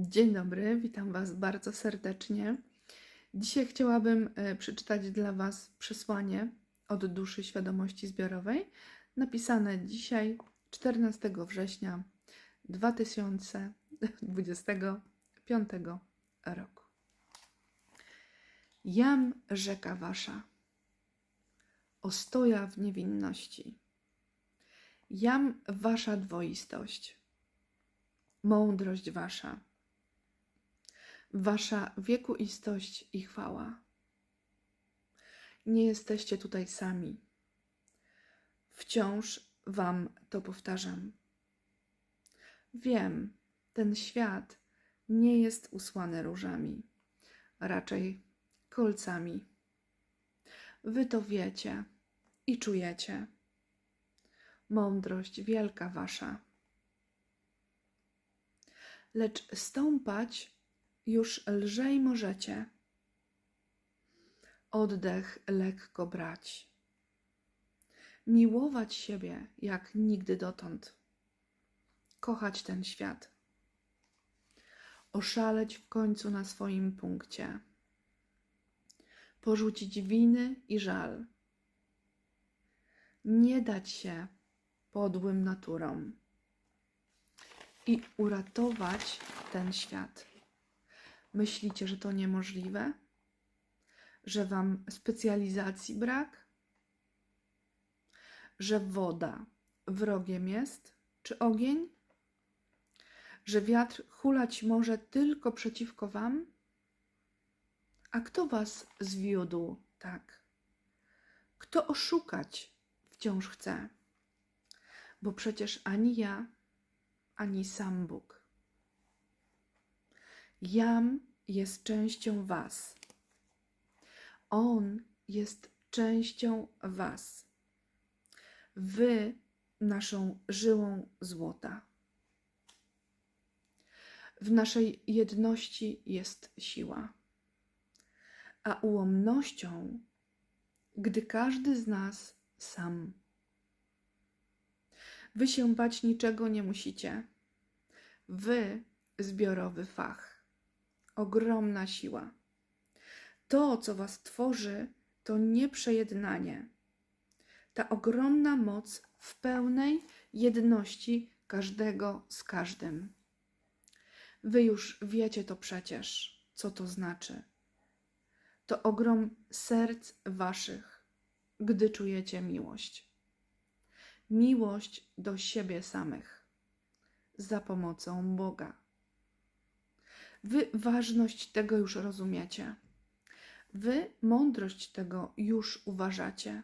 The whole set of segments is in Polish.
Dzień dobry, witam Was bardzo serdecznie. Dzisiaj chciałabym e, przeczytać dla Was przesłanie od duszy świadomości zbiorowej, napisane dzisiaj, 14 września 2025 roku. Jam rzeka Wasza, ostoja w niewinności. Jam Wasza dwoistość, mądrość Wasza wasza wiekuistość i chwała. Nie jesteście tutaj sami. Wciąż wam to powtarzam. Wiem, ten świat nie jest usłany różami, raczej kolcami. Wy to wiecie i czujecie. Mądrość wielka wasza. Lecz stąpać już lżej możecie. Oddech lekko brać. Miłować siebie jak nigdy dotąd. Kochać ten świat. Oszaleć w końcu na swoim punkcie. Porzucić winy i żal. Nie dać się podłym naturom. I uratować ten świat. Myślicie, że to niemożliwe? Że wam specjalizacji brak? Że woda wrogiem jest, czy ogień? Że wiatr hulać może tylko przeciwko wam? A kto was zwiódł tak? Kto oszukać wciąż chce? Bo przecież ani ja, ani sam Bóg. Jam jest częścią Was. On jest częścią Was. Wy naszą żyłą złota. W naszej jedności jest siła, a ułomnością, gdy każdy z nas sam. Wy się bać niczego nie musicie. Wy zbiorowy fach ogromna siła. To, co Was tworzy, to nieprzejednanie. Ta ogromna moc w pełnej jedności każdego z każdym. Wy już wiecie to przecież, co to znaczy. To ogrom serc Waszych, gdy czujecie miłość. Miłość do siebie samych za pomocą Boga. Wy ważność tego już rozumiecie. Wy mądrość tego już uważacie.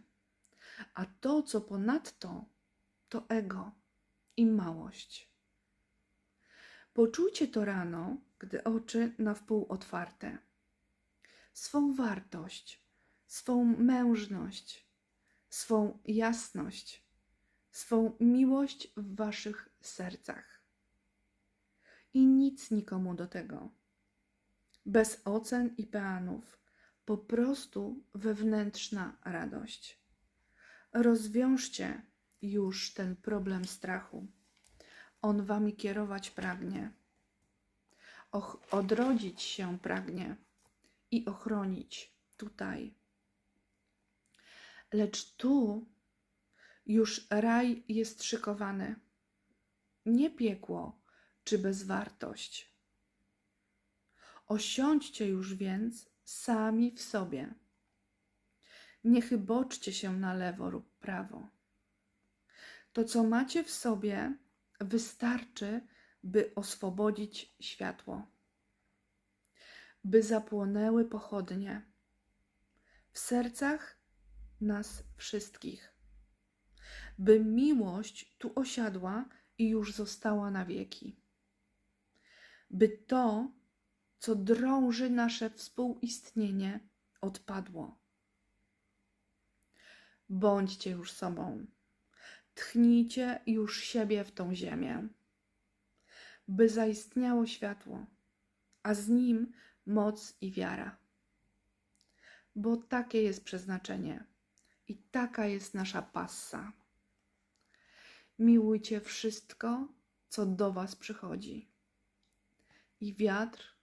A to, co ponadto, to ego i małość. Poczujcie to rano, gdy oczy na wpół otwarte. Swą wartość, swą mężność, swą jasność, swą miłość w waszych sercach i nic nikomu do tego. Bez ocen i peanów, po prostu wewnętrzna radość. Rozwiążcie już ten problem strachu. On wami kierować pragnie. Och, odrodzić się pragnie i ochronić tutaj. Lecz tu już raj jest szykowany. Nie piekło, czy bezwartość. Osiądźcie już więc sami w sobie. Nie chyboczcie się na lewo lub prawo. To, co macie w sobie, wystarczy, by oswobodzić światło, by zapłonęły pochodnie w sercach nas wszystkich, by miłość tu osiadła i już została na wieki by to, co drąży nasze współistnienie, odpadło. Bądźcie już sobą. Tchnijcie już siebie w tą ziemię, by zaistniało światło, a z nim moc i wiara. Bo takie jest przeznaczenie i taka jest nasza passa. Miłujcie wszystko, co do Was przychodzi i wiatr,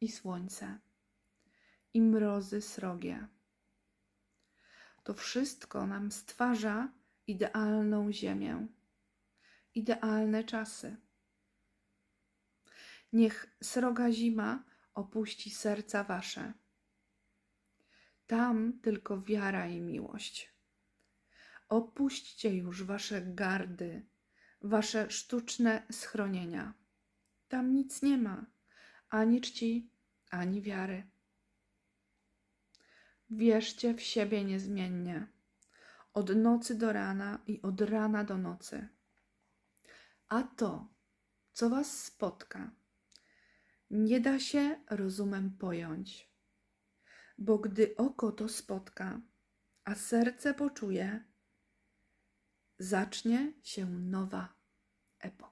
i słońce, i mrozy srogie. To wszystko nam stwarza idealną ziemię, idealne czasy. Niech sroga zima opuści serca wasze. Tam tylko wiara i miłość. Opuśćcie już wasze gardy, wasze sztuczne schronienia. Tam nic nie ma, ani czci, ani wiary. Wierzcie w siebie niezmiennie, od nocy do rana i od rana do nocy. A to, co was spotka, nie da się rozumem pojąć, bo gdy oko to spotka, a serce poczuje, zacznie się nowa epoka.